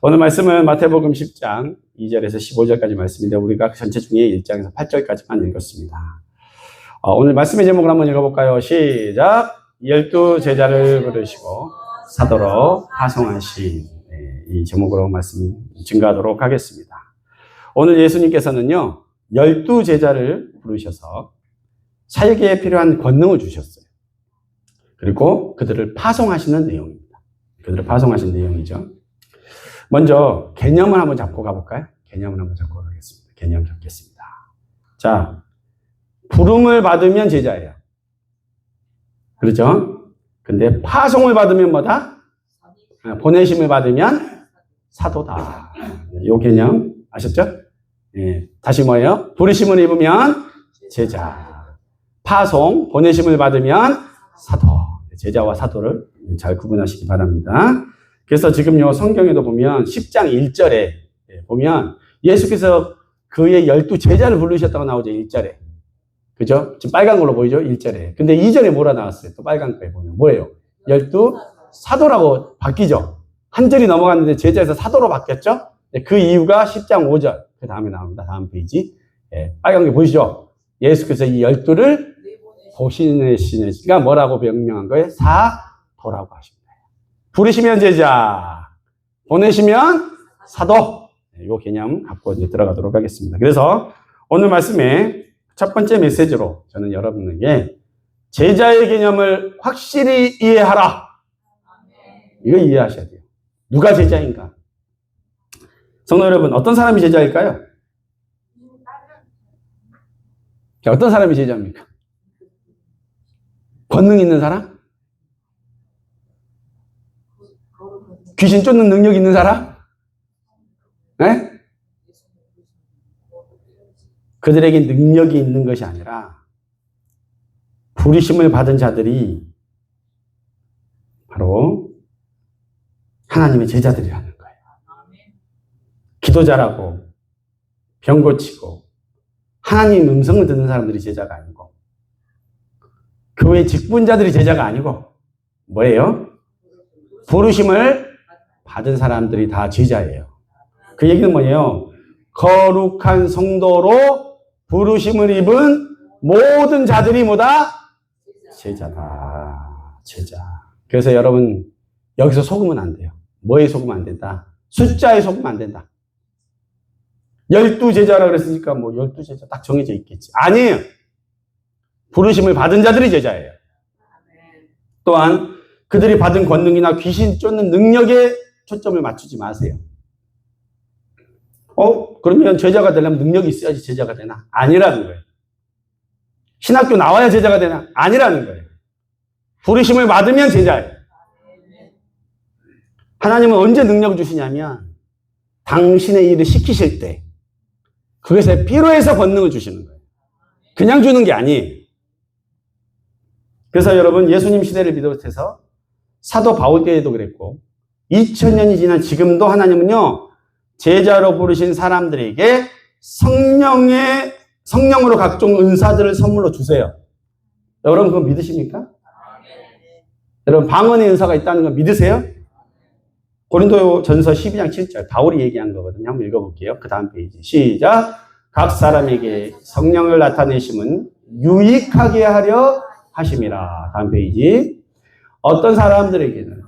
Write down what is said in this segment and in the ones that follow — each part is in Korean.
오늘 말씀은 마태복음 10장 2절에서 15절까지 말씀인데 우리가 전체 중에 1장에서 8절까지만 읽었습니다. 어, 오늘 말씀의 제목을 한번 읽어볼까요? 시작! 열두 제자를 부르시고 사도로 파송하신 네, 이 제목으로 말씀 증가하도록 하겠습니다. 오늘 예수님께서는요, 열두 제자를 부르셔서 사역에 필요한 권능을 주셨어요. 그리고 그들을 파송하시는 내용입니다. 그들을 파송하신 내용이죠. 먼저 개념을 한번 잡고 가볼까요? 개념을 한번 잡고 가겠습니다. 개념 잡겠습니다. 자, 부름을 받으면 제자예요. 그렇죠? 근데 파송을 받으면 뭐다? 아, 보내심을 받으면 사도다. 요 개념 아셨죠? 예. 다시 뭐예요? 부르심을 입으면 제자. 파송, 보내심을 받으면 사도. 제자와 사도를 잘 구분하시기 바랍니다. 그래서 지금 요 성경에도 보면 10장 1절에 보면 예수께서 그의 열두 제자를 부르셨다고 나오죠. 1절에. 그죠? 지금 빨간 걸로 보이죠? 1절에. 근데 2절에 뭐라 나왔어요? 또 빨간 거에 보면 뭐예요? 열두 사도라고 바뀌죠? 한 절이 넘어갔는데 제자에서 사도로 바뀌었죠? 네, 그 이유가 10장 5절. 그 다음에 나옵니다. 다음 페이지. 예, 빨간 게 보이시죠? 예수께서 이 열두를 보시내시니까 뭐라고 명명한 거예요? 사도라고 하십니다. 부르시면 제자, 보내시면 사도. 네, 이 개념 갖고 이제 들어가도록 하겠습니다. 그래서 오늘 말씀에 첫 번째 메시지로 저는 여러분에게 제자의 개념을 확실히 이해하라. 이거 이해하셔야 돼요. 누가 제자인가? 성도 여러분, 어떤 사람이 제자일까요? 어떤 사람이 제자입니까? 권능 있는 사람? 귀신 쫓는 능력 있는 사람? 네? 그들에게 능력이 있는 것이 아니라 부르심을 받은 자들이 바로 하나님의 제자들이라는 거예요. 기도 잘하고 병 고치고 하나님 음성을 듣는 사람들이 제자가 아니고 교회 직분자들이 제자가 아니고 뭐예요? 부르심을 받은 사람들이 다 제자예요. 그 얘기는 뭐예요? 거룩한 성도로 부르심을 입은 모든 자들이 뭐다? 제자다. 제자. 그래서 여러분, 여기서 속으면 안 돼요. 뭐에 속으면 안 된다? 숫자에 속으면 안 된다. 열두 제자라 그랬으니까 뭐 열두 제자 딱 정해져 있겠지. 아니에요. 부르심을 받은 자들이 제자예요. 또한 그들이 받은 권능이나 귀신 쫓는 능력에 초점을 맞추지 마세요. 어? 그러면 제자가 되려면 능력이 있어야지 제자가 되나? 아니라는 거예요. 신학교 나와야 제자가 되나? 아니라는 거예요. 부르심을 받으면 제자예요. 하나님은 언제 능력을 주시냐면 당신의 일을 시키실 때 그것에 필요해서 권능을 주시는 거예요. 그냥 주는 게 아니에요. 그래서 여러분 예수님 시대를 비롯해서 사도 바울 때에도 그랬고 2000년이 지난 지금도 하나님은요 제자로 부르신 사람들에게 성령의 성령으로 각종 은사들을 선물로 주세요. 여러분 그거 믿으십니까? 여러분 방언의 은사가 있다는 거 믿으세요? 고린도 전서 12장 7절 바울이 얘기한 거거든요. 한번 읽어볼게요. 그 다음 페이지 시작 각 사람에게 성령을 나타내심은 유익하게 하려 하심이라. 다음 페이지 어떤 사람들에게는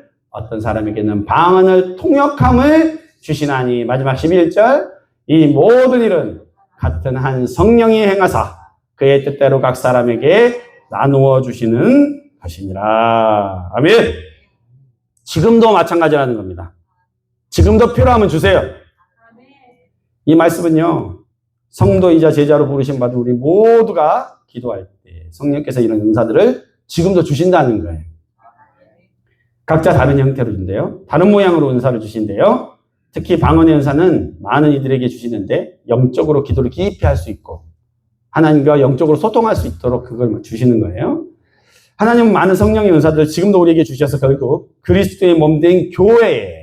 어떤 사람에게는 방언을 통역함을 주시나니 마지막 11절 이 모든 일은 같은 한 성령이 행하사 그의 뜻대로 각 사람에게 나누어 주시는 것이니라. 아멘. 지금도 마찬가지라는 겁니다. 지금도 필요하면 주세요. 이 말씀은요. 성도이자 제자로 부르신 받은 우리 모두가 기도할 때 성령께서 이런 은사들을 지금도 주신다는 거예요. 각자 다른 형태로 준대요. 다른 모양으로 은사를 주신대요. 특히 방언의 은사는 많은 이들에게 주시는데 영적으로 기도를 깊이 할 수 있고 하나님과 영적으로 소통할 수 있도록 그걸 주시는 거예요. 하나님은 많은 성령의 은사들을 지금도 우리에게 주셔서 결국 그리스도의 몸된 교회에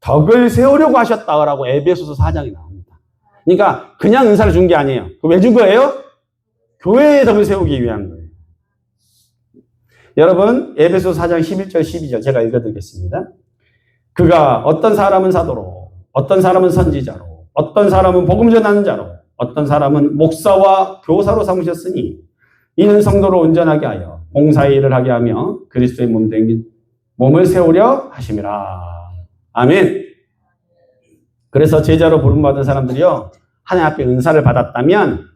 덕을 세우려고 하셨다라고 에베소서 4장이 나옵니다. 그러니까 그냥 은사를 준 게 아니에요. 왜 준 거예요? 교회의 덕을 세우기 위한 거예요. 여러분, 에베소 4장 11절, 12절 제가 읽어드리겠습니다. 그가 어떤 사람은 사도로, 어떤 사람은 선지자로, 어떤 사람은 복음 전하는 자로, 어떤 사람은 목사와 교사로 삼으셨으니 이는 성도로 온전하게 하여 공사의 일을 하게 하며 그리스도의 몸 된 몸을 세우려 하심이라. 아멘. 그래서 제자로 부름받은 사람들이요. 하나님 앞에 은사를 받았다면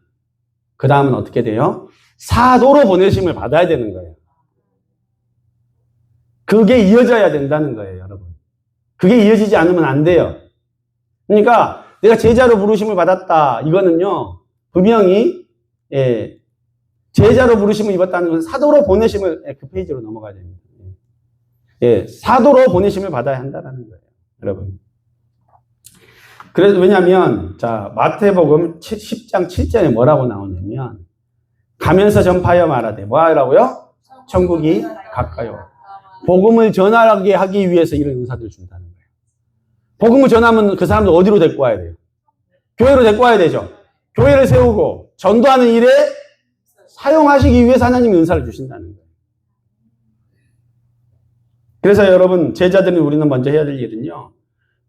그 다음은 어떻게 돼요? 사도로 보내심을 받아야 되는 거예요. 그게 이어져야 된다는 거예요, 여러분. 그게 이어지지 않으면 안 돼요. 그러니까 내가 제자로 부르심을 받았다. 이거는요, 분명히, 예, 제자로 부르심을 입었다는 것은 사도로 보내심을, 예, 그 페이지로 넘어가야 됩니다. 예, 사도로 보내심을 받아야 한다는 거예요, 여러분. 그래서 왜냐하면, 자, 마태복음 10장 7절에 뭐라고 나오냐면, 가면서 전파하여 말하되, 뭐 하라고요? 천국이 가까요. 복음을 전하게 하기 위해서 이런 은사들을 준다는 거예요. 복음을 전하면 그 사람들 어디로 데리고 와야 돼요? 교회로 데리고 와야 되죠. 교회를 세우고 전도하는 일에 사용하시기 위해서 하나님이 은사를 주신다는 거예요. 그래서 여러분 제자들이 우리는 먼저 해야 될 일은요.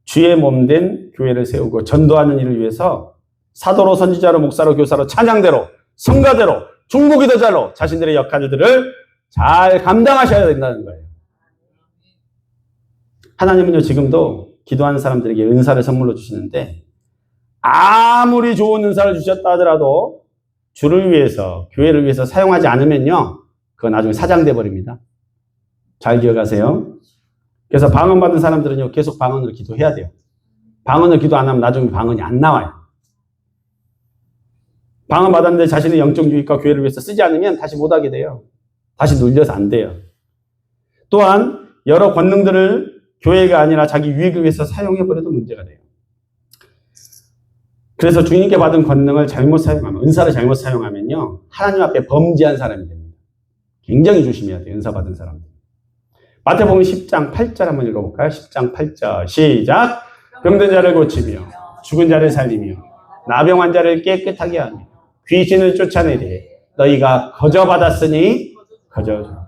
주의 몸 된 교회를 세우고 전도하는 일을 위해서 사도로 선지자로 목사로 교사로 찬양대로 성가대로 중보 기도자로 자신들의 역할들을 잘 감당하셔야 된다는 거예요. 하나님은요, 지금도 기도하는 사람들에게 은사를 선물로 주시는데, 아무리 좋은 은사를 주셨다 하더라도, 주를 위해서, 교회를 위해서 사용하지 않으면요, 그거 나중에 사장돼 버립니다. 잘 기억하세요. 그래서 방언 받은 사람들은요, 계속 방언으로 기도해야 돼요. 방언을 기도 안 하면 나중에 방언이 안 나와요. 방언 받았는데 자신의 영적 유익과 교회를 위해서 쓰지 않으면 다시 못하게 돼요. 다시 눌려서 안 돼요. 또한 여러 권능들을 교회가 아니라 자기 유익을 위해서 사용해버려도 문제가 돼요. 그래서 주님께 받은 권능을 잘못 사용하면, 은사를 잘못 사용하면요, 하나님 앞에 범죄한 사람이 됩니다. 굉장히 조심해야 돼요, 은사 받은 사람들. 마태복음 10장 8절 한번 읽어볼까요? 10장 8절. 시작! 병든 자를 고치며, 죽은 자를 살리며, 나병 환자를 깨끗하게 하며, 귀신을 쫓아내되, 너희가 거저 받았으니, 거저.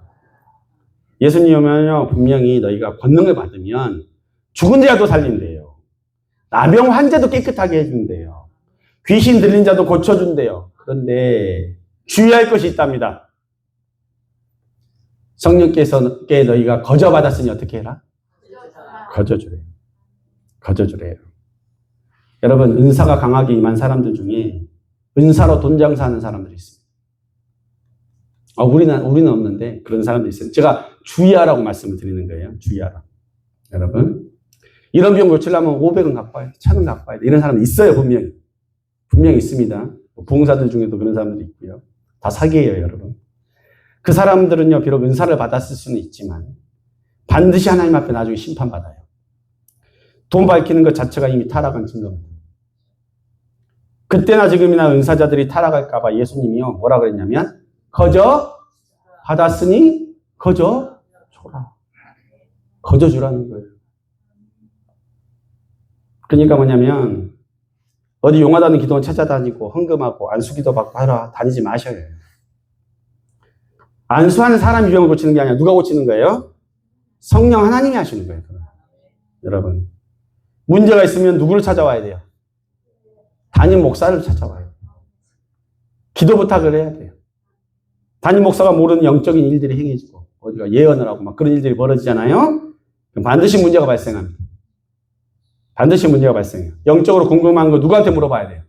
예수님 오면요, 분명히 너희가 권능을 받으면 죽은 자도 살린대요. 나병 환자도 깨끗하게 해준대요. 귀신 들린 자도 고쳐준대요. 그런데 주의할 것이 있답니다. 성령께서 너희가 거저 받았으니 어떻게 해라? 거저 주래요. 거저 주래요. 여러분, 은사가 강하게 임한 사람들 중에 은사로 돈 장사하는 사람들이 있습니다. 아, 우리는, 우리는 없는데 그런 사람들이 있어요. 제가 주의하라고 말씀을 드리는 거예요. 주의하라. 여러분. 이런 비용 고치려면 500원 갖고 와야 돼. 1000원 갖고 와야 돼. 이런 사람이 있어요, 분명히. 분명히 있습니다. 부흥사들 중에도 그런 사람들이 있고요. 다 사기예요, 여러분. 그 사람들은요, 비록 은사를 받았을 수는 있지만, 반드시 하나님 앞에 나중에 심판받아요. 돈 밝히는 것 자체가 이미 타락한 증거입니다. 그때나 지금이나 은사자들이 타락할까봐 예수님이요, 뭐라 그랬냐면, 거저 받았으니 거저 줘라. 거저 주라는 거예요. 그러니까 뭐냐면, 어디 용하다는 기도원 찾아다니고, 헌금하고, 안수기도 받고 하러 다니지 마셔요. 안수하는 사람이 병을 고치는 게 아니라 누가 고치는 거예요? 성령 하나님이 하시는 거예요. 여러분. 문제가 있으면 누구를 찾아와야 돼요? 담임 목사를 찾아와요. 기도 부탁을 해야 돼요. 담임 목사가 모르는 영적인 일들이 행해지고, 어디가 예언을 하고 막 그런 일들이 벌어지잖아요? 반드시 문제가 발생합니다. 반드시 문제가 발생해요. 영적으로 궁금한 거 누구한테 물어봐야 돼요?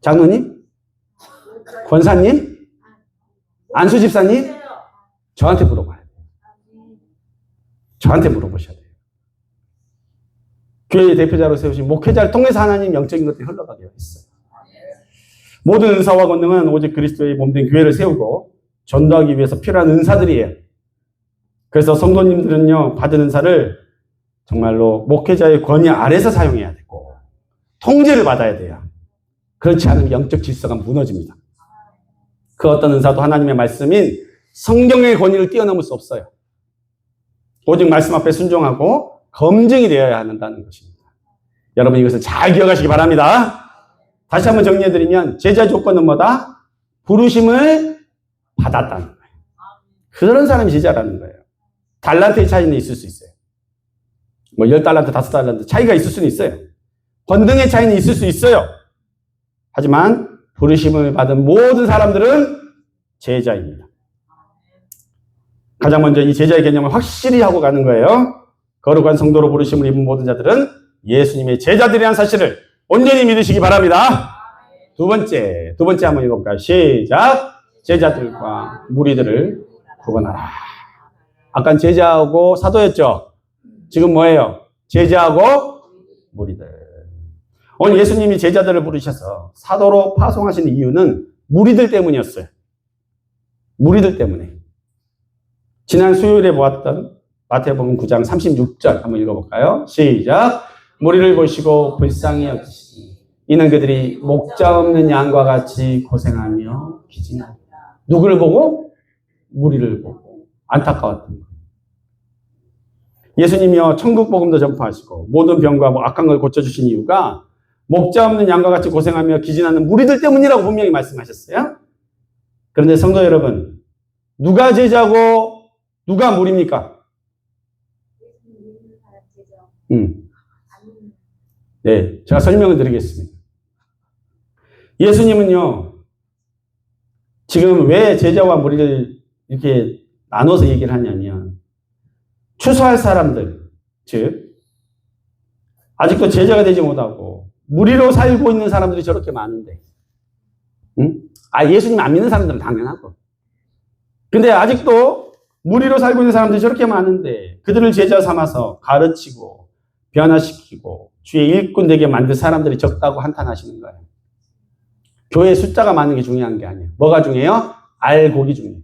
장로님? 권사님? 안수 집사님? 저한테 물어봐야 돼요. 저한테 물어보셔야 돼요. 교회의 대표자로 세우신 목회자를 통해서 하나님 영적인 것들이 흘러가게 했어요. 모든 은사와 권능은 오직 그리스도의 몸된 교회를 세우고 전도하기 위해서 필요한 은사들이에요. 그래서 성도님들은요, 받은 은사를 정말로 목회자의 권위 아래서 사용해야 되고 통제를 받아야 돼요. 그렇지 않으면 영적 질서가 무너집니다. 그 어떤 은사도 하나님의 말씀인 성경의 권위를 뛰어넘을 수 없어요. 오직 말씀 앞에 순종하고 검증이 되어야 한다는 것입니다. 여러분 이것을 잘 기억하시기 바랍니다. 다시 한번 정리해드리면 제자 조건은 뭐다? 부르심을 받았다는 거예요. 그런 사람이 제자라는 거예요. 달란트의 차이는 있을 수 있어요. 뭐, 열 달란트, 다섯 달란트 차이가 있을 수는 있어요. 권등의 차이는 있을 수 있어요. 하지만, 부르심을 받은 모든 사람들은 제자입니다. 가장 먼저 이 제자의 개념을 확실히 하고 가는 거예요. 거룩한 성도로 부르심을 입은 모든 자들은 예수님의 제자들이라는 사실을 온전히 믿으시기 바랍니다. 두 번째, 두 번째 한번 읽어볼까요? 시작. 제자들과 무리들을 구분하라. 아까 제자하고 사도였죠? 지금 뭐예요? 제자하고 무리들. 오늘 예수님이 제자들을 부르셔서 사도로 파송하신 이유는 무리들 때문이었어요. 무리들 때문에. 지난 수요일에 보았던 마태복음 9장 36절 한번 읽어볼까요? 시작. 무리를 보시고 불쌍히 여기시니 이는 그들이 목자 없는 양과 같이 고생하며 기진하리라. 누구를 보고? 무리를 보고 안타까웠던 거예요. 예수님이요 천국 복음도 전파하시고 모든 병과 뭐 악한 걸 고쳐주신 이유가 목자 없는 양과 같이 고생하며 기진하는 무리들 때문이라고 분명히 말씀하셨어요. 그런데 성도 여러분, 누가 제자고 누가 무리입니까? 음. 네, 제가 설명을 드리겠습니다. 예수님은요, 지금 왜 제자와 무리를 이렇게 나눠서 얘기를 하냐면, 추수할 사람들, 즉, 아직도 제자가 되지 못하고, 무리로 살고 있는 사람들이 저렇게 많은데, 응? 아, 예수님 안 믿는 사람들은 당연하고. 근데 아직도 무리로 살고 있는 사람들이 저렇게 많은데, 그들을 제자 삼아서 가르치고, 변화시키고, 주의 일꾼 되게 만든 사람들이 적다고 한탄하시는 거예요. 교회 숫자가 많은 게 중요한 게 아니에요. 뭐가 중요해요? 알곡이 중요해요.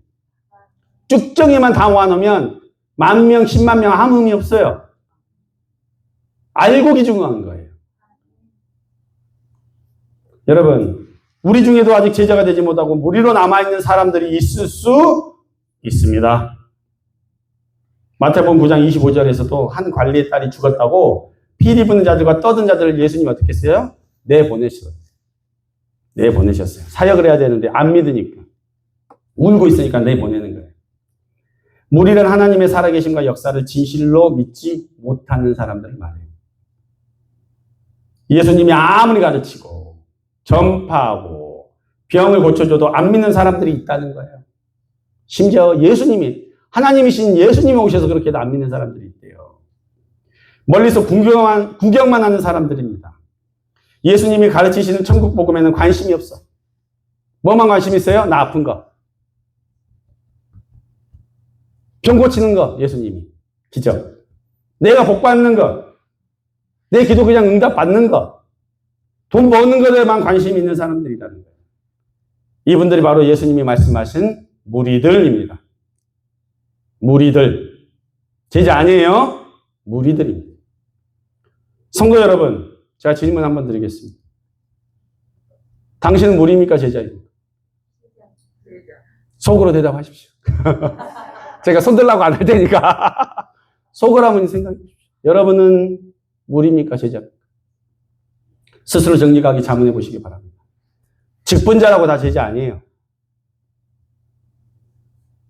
쭉정이만 다 모아놓으면 만 명, 십만 명 아무 의미 없어요. 알곡이 중요한 거예요. 여러분, 우리 중에도 아직 제자가 되지 못하고 무리로 남아있는 사람들이 있을 수 있습니다. 마태복음 9장 25절에서도 한 관리의 딸이 죽었다고 피리 부는 자들과 떠든 자들을 예수님이 어떻게 했어요? 내보내셨어요. 내보내셨어요. 사역을 해야 되는데 안 믿으니까. 울고 있으니까 내보내는 거예요. 무리는 하나님의 살아계심과 역사를 진실로 믿지 못하는 사람들을 말해요. 예수님이 아무리 가르치고 전파하고 병을 고쳐줘도 안 믿는 사람들이 있다는 거예요. 심지어 예수님이 하나님이신 예수님이 오셔서 그렇게도 안 믿는 사람들이 있대요. 멀리서 구경만, 구경만 하는 사람들입니다. 예수님이 가르치시는 천국 복음에는 관심이 없어. 뭐만 관심 있어요? 나 아픈 거. 병 고치는 거, 예수님이. 기적. 내가 복 받는 거. 내 기도 그냥 응답 받는 거. 돈 버는 것에만 관심 있는 사람들이라는 거예요. 이분들이 바로 예수님이 말씀하신 무리들입니다. 무리들. 제자 아니에요? 무리들입니다. 성도 여러분, 제가 질문 한번 드리겠습니다. 당신은 무리입니까? 제자입니까? 속으로 대답하십시오. 제가 손들라고 안 할 테니까. 속으로 한번 생각해 주십시오. 여러분은 무리입니까? 제자입니까? 스스로 정직하게 자문해 보시기 바랍니다. 직분자라고 다 제자 아니에요.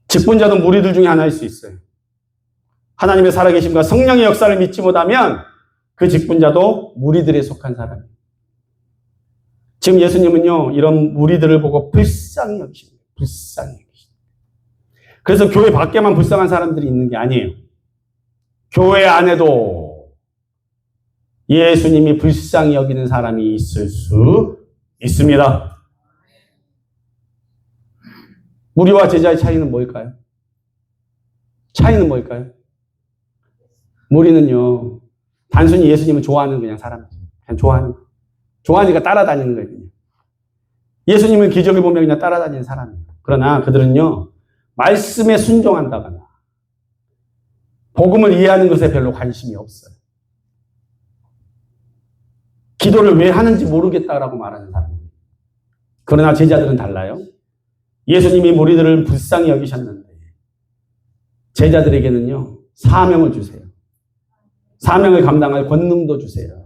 직분자도 무리들 중에 하나일 수 있어요. 하나님의 살아계심과 성령의 역사를 믿지 못하면 그 직분자도 무리들에 속한 사람이에요. 지금 예수님은요, 이런 무리들을 보고 불쌍히 여기십니다. 불쌍히 여기십니다. 그래서 교회 밖에만 불쌍한 사람들이 있는 게 아니에요. 교회 안에도 예수님이 불쌍히 여기는 사람이 있을 수 있습니다. 무리와 제자의 차이는 뭘까요? 차이는 뭘까요? 무리는요, 단순히 예수님을 좋아하는 그냥 사람. 그냥 좋아하는 거. 좋아하니까 따라다니는 거예요. 그냥. 예수님을 기적을 보면 그냥 따라다니는 사람이에요. 그러나 그들은요, 말씀에 순종한다거나, 복음을 이해하는 것에 별로 관심이 없어요. 기도를 왜 하는지 모르겠다라고 말하는 사람들. 그러나 제자들은 달라요. 예수님이 무리들을 불쌍히 여기셨는데 제자들에게는요 사명을 주세요. 사명을 감당할 권능도 주세요.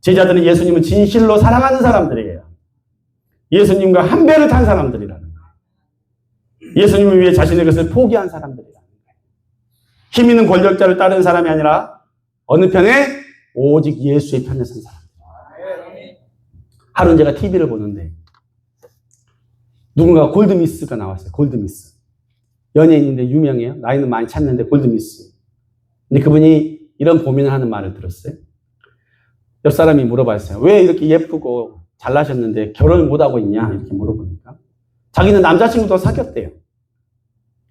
제자들은 예수님을 진실로 사랑하는 사람들이에요. 예수님과 한 배를 탄 사람들이라는 거예요. 예수님을 위해 자신의 것을 포기한 사람들이라는 거예요. 힘 있는 권력자를 따르는 사람이 아니라 어느 편에 오직 예수의 편에 선 사람. 하루는 제가 TV를 보는데 누군가 골드미스가 나왔어요. 골드미스. 연예인인데 유명해요. 나이는 많이 찼는데 골드미스. 근데 그분이 이런 고민을 하는 말을 들었어요. 옆 사람이 물어봤어요. 왜 이렇게 예쁘고 잘나셨는데 결혼을 못하고 있냐? 이렇게 물어보니까. 자기는 남자친구도 사귀었대요.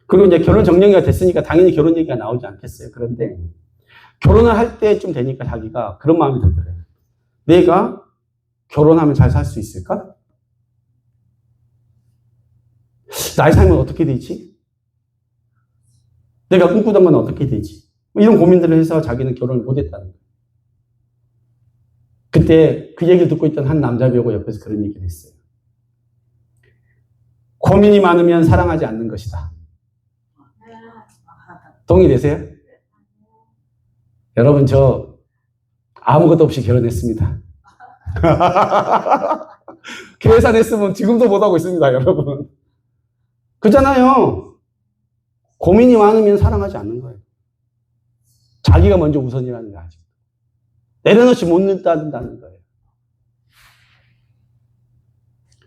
그리고 이제 결혼 정령이가 됐으니까 당연히 결혼 얘기가 나오지 않겠어요. 그런데 결혼을 할 때쯤 되니까 자기가 그런 마음이 들더래요. 내가 결혼하면 잘 살 수 있을까? 나의 삶은 어떻게 되지? 내가 꿈꾸던 건 어떻게 되지? 뭐 이런 고민들을 해서 자기는 결혼을 못했다는 거예요. 그때 그 얘기를 듣고 있던 한 남자 배우가 옆에서 그런 얘기를 했어요. 고민이 많으면 사랑하지 않는 것이다. 동의되세요? 여러분, 저 아무것도 없이 결혼했습니다. 계산했으면 지금도 못하고 있습니다, 여러분. 그잖아요. 고민이 많으면 사랑하지 않는 거예요. 자기가 먼저 우선이라는 거 아직. 내려놓지 못는다는 거예요.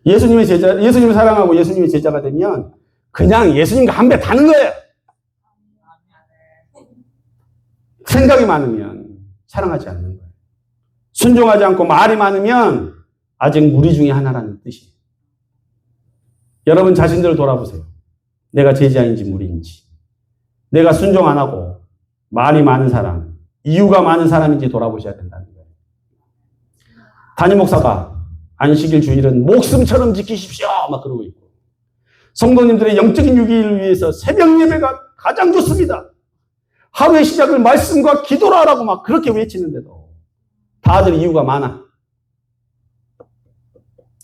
예수님의 제자, 예수님을 사랑하고 예수님의 제자가 되면 그냥 예수님과 한 배 타는 거예요. 생각이 많으면 사랑하지 않는 거예요. 순종하지 않고 말이 많으면 아직 무리 중에 하나라는 뜻이에요. 여러분 자신들을 돌아보세요. 내가 제자인지 무리인지. 내가 순종 안 하고 말이 많은 사람, 이유가 많은 사람인지 돌아보셔야 된다는 거예요. 담임 목사가 안식일 주일은 목숨처럼 지키십시오. 막 그러고 있고. 성도님들의 영적인 유기를 위해서 새벽 예배가 가장 좋습니다. 하루의 시작을 말씀과 기도로 하라고 막 그렇게 외치는데도 다들 이유가 많아.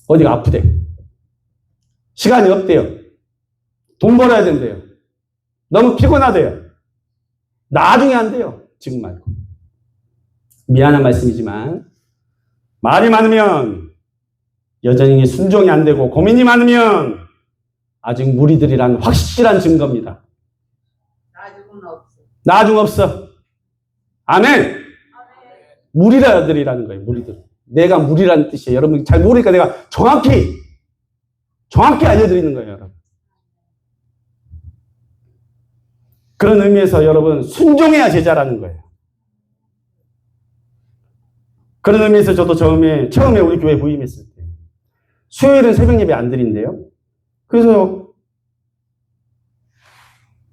어디가 아프대. 시간이 없대요. 돈 벌어야 된대요. 너무 피곤하대요. 나중에 안 돼요. 지금 말고. 미안한 말씀이지만, 말이 많으면 여전히 순종이 안 되고 고민이 많으면 아직 무리들이란 확실한 증거입니다. 나중은 없어. 나중 없어. 아멘! 무리라들이라는 거예요, 무리들. 내가 무리라는 뜻이에요. 여러분 잘 모르니까 내가 정확히, 정확히 알려드리는 거예요, 여러분. 그런 의미에서 여러분, 순종해야 제자라는 거예요. 그런 의미에서 저도 처음에, 처음에 우리 교회 부임했을 때, 수요일은 새벽 예배 안 드린대요. 그래서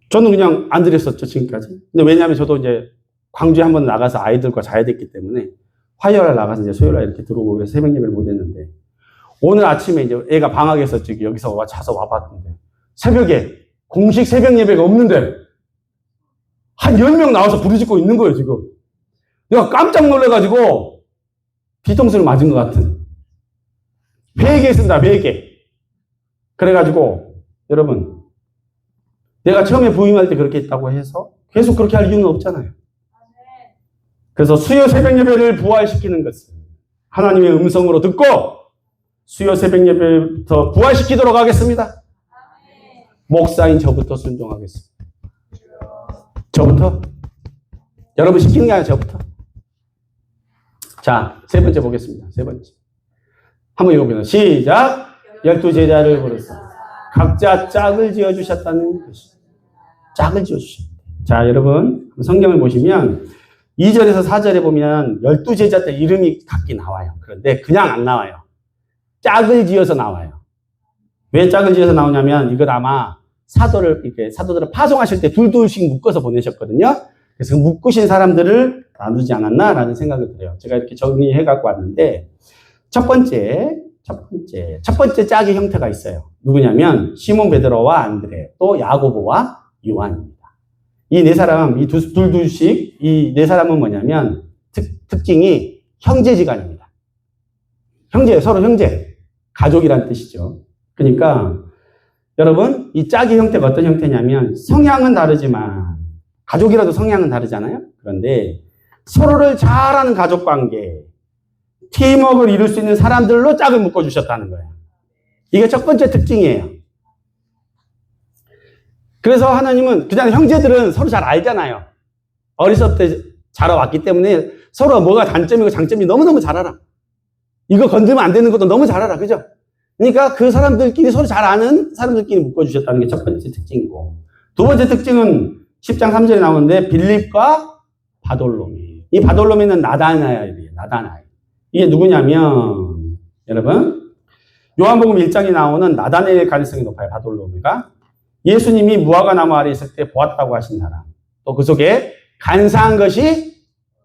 저는 그냥 안 드렸었죠, 지금까지. 근데 왜냐하면 저도 이제 광주에 한 번 나가서 아이들과 자야 됐기 때문에 화요일 나가서 이제 수요일 날 이렇게 들어오고 그래서 새벽 예배를 못 했는데 오늘 아침에 이제 애가 방학에서 여기서 와 차서 와봤는데 새벽에 공식 새벽 예배가 없는데 한 10명 나와서 부르짖고 있는 거예요, 지금. 내가 깜짝 놀래가지고 뒤통수를 맞은 것 같은. 회개 했습니다, 회개. 그래가지고 여러분 내가 처음에 부임할 때 그렇게 했다고 해서 계속 그렇게 할 이유는 없잖아요. 그래서 수요 새벽 예배를 부활시키는 것은 하나님의 음성으로 듣고 수요 새벽 예배부터 부활시키도록 하겠습니다. 목사인 저부터 순종하겠습니다. 저부터? 여러분 시키는 게 아니라 저부터. 자, 세 번째 보겠습니다. 세 번째. 한번 읽어보세요. 시작! 열두 제자를 부르사 각자 짝을 지어주셨다는 것이 짝을 지어주셨다. 자, 여러분, 성경을 보시면 2절에서 4절에 보면 열두 제자들 이름이 각기 나와요. 그런데 그냥 안 나와요. 짝을 지어서 나와요. 왜 짝을 지어서 나오냐면 이건 아마 사도를 이렇게 사도들을 파송하실 때 둘둘씩 묶어서 보내셨거든요. 그래서 그 묶으신 사람들을 나누지 않았나라는 생각을 들어요. 제가 이렇게 정리해 갖고 왔는데 첫 번째 첫 번째 첫 번째 짝의 형태가 있어요. 누구냐면 시몬 베드로와 안드레 또 야고보와 요한입니다. 이 네 사람 이 둘둘씩 이 네 사람은 뭐냐면 특, 특징이 형제지간입니다. 형제, 서로 형제. 가족이란 뜻이죠. 그러니까 여러분, 이 짝의 형태가 어떤 형태냐면 성향은 다르지만 가족이라도 성향은 다르잖아요. 그런데 서로를 잘하는 가족 관계, 팀워크를 이룰 수 있는 사람들로 짝을 묶어 주셨다는 거예요. 이게 첫 번째 특징이에요. 그래서 하나님은 그냥 형제들은 서로 잘 알잖아요. 어렸을 때 자라왔기 때문에 서로 뭐가 단점이고 장점이 너무너무 잘 알아. 이거 건들면 안 되는 것도 너무 잘 알아. 그죠? 그러니까 그 사람들끼리 서로 잘 아는 사람들끼리 묶어주셨다는 게 첫 번째 특징이고. 두 번째 특징은 10장 3절에 나오는데 빌립과 바돌로미. 이 바돌로미는 나다나엘이에요. 나다나엘. 이게 누구냐면 여러분 요한복음 1장에 나오는 나다나엘 가능성이 높아요. 바돌로미가. 예수님이 무화과 나무 아래 있을 때 보았다고 하신 사람. 또 그 속에 간사한 것이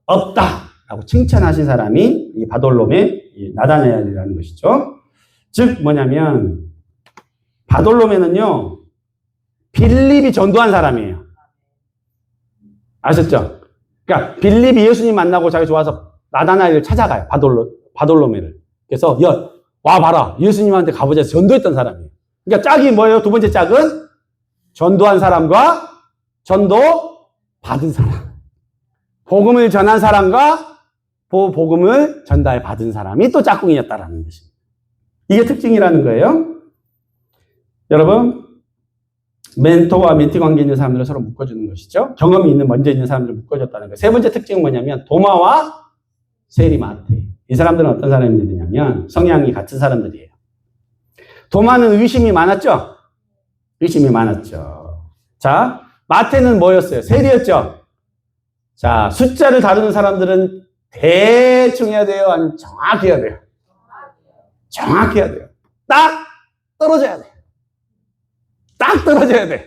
없다라고 칭찬하신 사람이 이이 나다나엘이라는 것이죠. 즉 뭐냐면 바돌로메는요 빌립이 전도한 사람이에요. 아셨죠? 그러니까 빌립이 예수님 만나고 자기 좋아서 나다나엘을 찾아가요. 바돌로 바돌로메를. 그래서 야, 와 봐라. 예수님한테 가보자. 해서 전도했던 사람이에요. 그러니까 짝이 뭐예요? 두 번째 짝은 전도한 사람과 전도 받은 사람. 복음을 전한 사람과 보- 복음을 전달 받은 사람이 또 짝꿍이었다라는 것입니다. 이게 특징이라는 거예요. 여러분, 멘토와 멘티 관계 있는 사람들을 서로 묶어주는 것이죠. 경험이 있는, 먼저 있는 사람들을 묶어줬다는 거예요. 세 번째 특징은 뭐냐면, 도마와 세리마테. 이 사람들은 어떤 사람들이냐면, 성향이 같은 사람들이에요. 도마는 의심이 많았죠? 의심이 많았죠. 자, 마테는 뭐였어요? 세리였죠? 자, 숫자를 다루는 사람들은 대충 해야 돼요? 아니면 정확히 해야 돼요? 정확히 해야 돼요. 딱 떨어져야 돼. 딱 떨어져야 돼.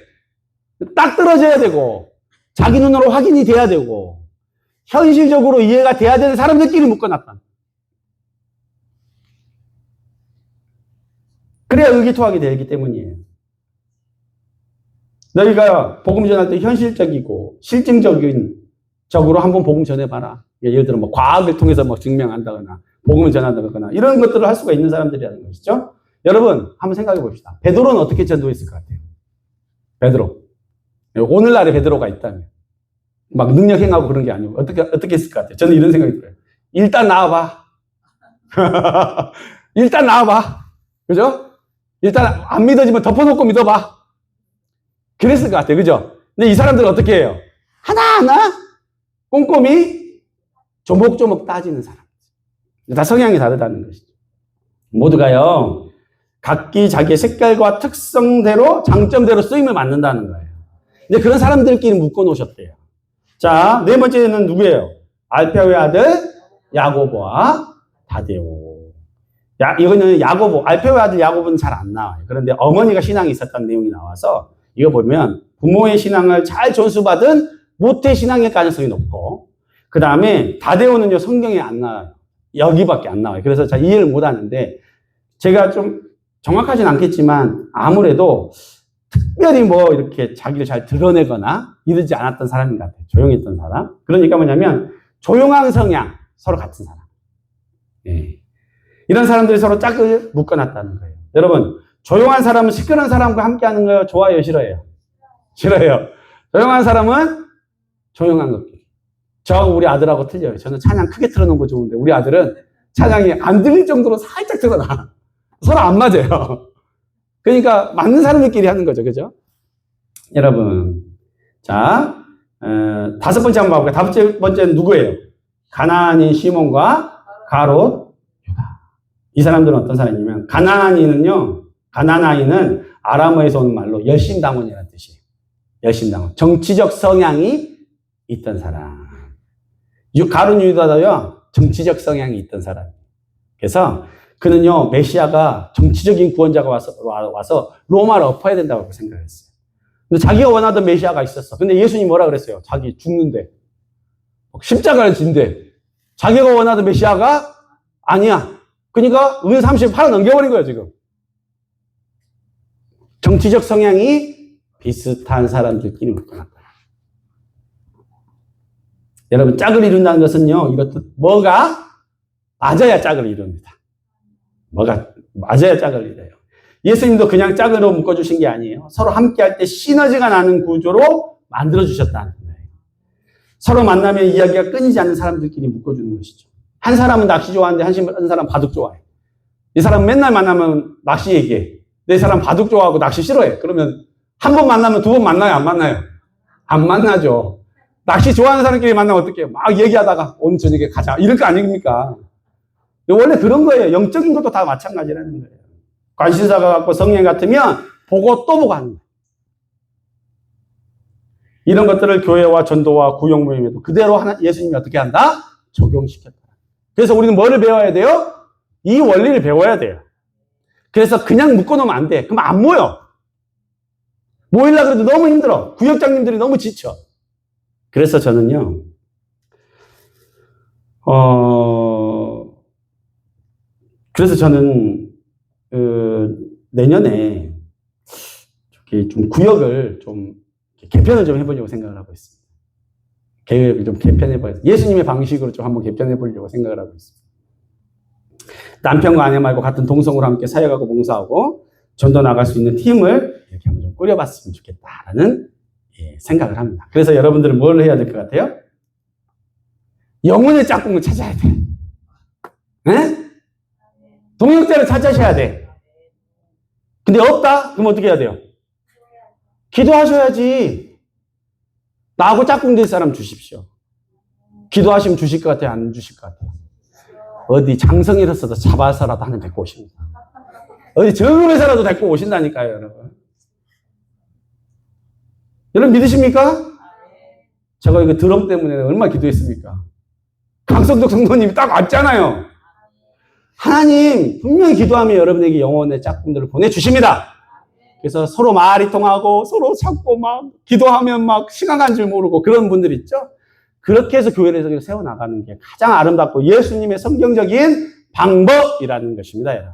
딱 떨어져야 되고, 자기 눈으로 확인이 돼야 되고, 현실적으로 이해가 돼야 되는 사람들끼리 묶어놨다. 그래야 의기투합이 되기 때문이에요. 너희가 복음 전할 때 현실적이고 실증적인 적으로 한번 복음 전해봐라. 예를 들어 뭐 과학을 통해서 뭐 증명한다거나 복음을 전한다거나 이런 것들을 할 수가 있는 사람들이라는 것이죠. 여러분 한번 생각해 봅시다. 베드로는 어떻게 전도했을 것 같아요? 베드로. 오늘날의 베드로가 있다면 막 능력 행하고 그런 게 아니고 어떻게 어떻게 했을 것 같아요? 저는 이런 생각이 들어요. 일단 나와봐. 일단 나와봐. 그죠? 일단 안 믿어지면 덮어놓고 믿어봐. 그랬을 것 같아요. 그죠? 근데 이 사람들은 어떻게 해요? 하나하나 꼼꼼히 조목조목 따지는 사람. 다 성향이 다르다는 것이죠. 모두가요, 각기 자기의 색깔과 특성대로, 장점대로 쓰임을 맡는다는 거예요. 근데 그런 사람들끼리 묶어 놓으셨대요. 자, 네 번째는 누구예요? 알페오의 아들 야고보와 다데오. 야, 이거는 야고보, 알페오의 아들 야고보는 잘 안 나와요. 그런데 어머니가 신앙이 있었다는 내용이 나와서 이거 보면 부모의 신앙을 잘 전수받은 모태 신앙일 가능성이 높고, 그 다음에 다데오는요, 성경에 안 나와요. 여기밖에 안 나와요. 그래서 잘 이해를 못 하는데, 제가 좀 정확하진 않겠지만, 아무래도 특별히 뭐 이렇게 자기를 잘 드러내거나 이러지 않았던 사람인 것 같아요. 조용했던 사람. 그러니까 뭐냐면, 조용한 성향, 서로 같은 사람. 예. 이런 사람들이 서로 짝을 묶어놨다는 거예요. 여러분, 조용한 사람은 시끄러운 사람과 함께 하는 거 좋아요, 싫어요? 싫어요. 조용한 사람은 조용한 것끼리. 저하고 우리 아들하고 틀려요. 저는 찬양 크게 틀어놓은 거 좋은데, 우리 아들은 찬양이 안 들릴 정도로 살짝 틀어놔. 서로 안 맞아요. 그러니까 맞는 사람들끼리 하는 거죠. 그죠? 여러분. 자, 어, 다섯 번째 한번 봐볼까요? 다섯 번째는 누구예요? 가나안인 시몬과 가롯, 유다. 이 사람들은 어떤 사람이냐면, 가나안인은요, 가나나이는 아람어에서 온 말로 열심당원이라는 뜻이에요. 열심당원. 정치적 성향이 있던 사람. 유- 가룟 유다도요, 정치적 성향이 있던 사람. 그래서 그는요, 메시아가 정치적인 구원자가 와서, 와- 와서 로마를 엎어야 된다고 생각했어요. 근데 자기가 원하던 메시아가 있었어. 근데 예수님 뭐라 그랬어요? 자기 죽는데. 십자가를 진대. 자기가 원하던 메시아가 아니야. 그러니까 은 38을 넘겨버린 거예요, 지금. 정치적 성향이 비슷한 사람들끼리 묶어놨다. 여러분, 짝을 이룬다는 것은요, 이렇듯 뭐가 맞아야 짝을 이룹니다. 뭐가 맞아야 짝을 이래요. 예수님도 그냥 짝으로 묶어주신 게 아니에요. 서로 함께 할 때 시너지가 나는 구조로 만들어주셨다는 거예요. 서로 만나면 이야기가 끊이지 않는 사람들끼리 묶어주는 것이죠. 한 사람은 낚시 좋아하는데 한 시- 한 사람 바둑 좋아해. 이 사람 맨날 만나면 낚시 얘기해. 내 사람 바둑 좋아하고 낚시 싫어해. 그러면 한 번 만나면 두 번 만나요? 안 만나요? 안 만나죠. 낚시 좋아하는 사람끼리 만나면 어떻게? 막 얘기하다가 오늘 저녁에 가자. 이럴 거 아닙니까? 원래 그런 거예요. 영적인 것도 다 마찬가지라는 거예요. 관심사가 갖고 성령 같으면 보고 또 보고 하는 거예요. 이런 것들을 교회와 전도와 구역 모임에도 그대로 하나, 예수님이 어떻게 한다? 적용시켰다. 그래서 우리는 뭐를 배워야 돼요? 이 원리를 배워야 돼요. 그래서 그냥 묶어놓으면 안 돼. 그럼 안 모여. 모이려고 해도 너무 힘들어. 구역장님들이 너무 지쳐. 그래서 저는요, 어, 그래서 저는, 그, 내년에, 저기 좀 구역을 좀 개편을 좀 해보려고 생각을 하고 있습니다. 계획을 좀 개편해봐야 예수님의 방식으로 좀 한번 개편해보려고 생각을 하고 있습니다. 남편과 아내 말고 같은 동성으로 함께 사역하고 봉사하고 전도 나갈 수 있는 팀을 이렇게 한번 좀 꾸려봤으면 좋겠다라는 예, 생각을 합니다. 그래서 여러분들은 뭘 해야 될 것 같아요? 영혼의 짝꿍을 찾아야 돼. 에? 동역자를 찾으셔야 돼. 근데 없다? 그럼 어떻게 해야 돼요? 기도하셔야지. 나하고 짝꿍 될 사람 주십시오. 기도하시면 주실 것 같아요? 안 주실 것 같아요? 어디 장성이라서도 잡아서라도 하나 데리고 오십니다. 어디 저금에서라도 데리고 오신다니까요, 여러분. 여러분 믿으십니까? 제가 이거 드럼 때문에 얼마나 기도했습니까? 강성덕 성도님이 딱 왔잖아요. 하나님 분명히 기도하면 여러분에게 영혼의 짝꿍들을 보내주십니다. 그래서 서로 말이 통하고 서로 찾고 막 기도하면 막 시간 간 줄 모르고 그런 분들 있죠? 그렇게 해서 교회를 세워나가는 게 가장 아름답고 예수님의 성경적인 방법이라는 것입니다. 여러분.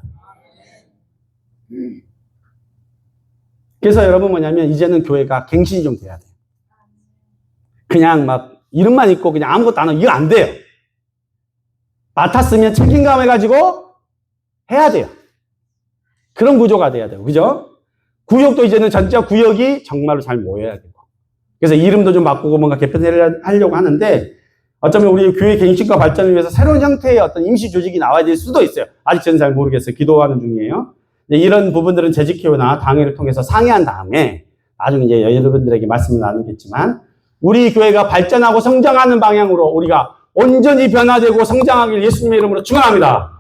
그래서 여러분 뭐냐면 이제는 교회가 갱신이 좀 돼야 돼요. 그냥 막 이름만 있고 그냥 아무것도 안 하고 이거 안 돼요. 맡았으면 책임감 해가지고 해야 돼요. 그런 구조가 돼야 돼요. 그죠? 구역도 이제는 전체 구역이 정말로 잘 모여야 되고. 그래서 이름도 좀 바꾸고 뭔가 개편하려고 하는데 어쩌면 우리 교회 갱신과 발전을 위해서 새로운 형태의 어떤 임시 조직이 나와야 될 수도 있어요. 아직 저는 잘 모르겠어요. 기도하는 중이에요. 네, 이런 부분들은 재직회의나 당회를 통해서 상의한 다음에 나중에 이제 여러분들에게 말씀을 나누겠지만 우리 교회가 발전하고 성장하는 방향으로 우리가 온전히 변화되고 성장하길 예수님의 이름으로 축원합니다.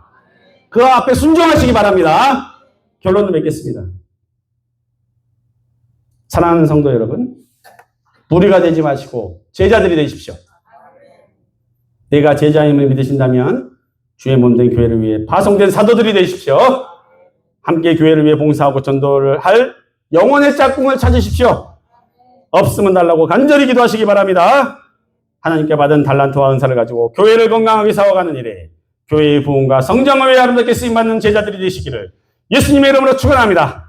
그 앞에 순종하시기 바랍니다. 결론을 맺겠습니다. 사랑하는 성도 여러분, 무리가 되지 마시고 제자들이 되십시오. 내가 제자임을 믿으신다면 주의 몸된 교회를 위해 파송된 사도들이 되십시오. 함께 교회를 위해 봉사하고 전도를 할 영혼의 짝꿍을 찾으십시오. 없으면 달라고 간절히 기도하시기 바랍니다. 하나님께 받은 달란트와 은사를 가지고 교회를 건강하게 세워가는 일에 교회의 부흥과 성장을 위해 아름답게 쓰임받는 제자들이 되시기를 예수님의 이름으로 축원합니다.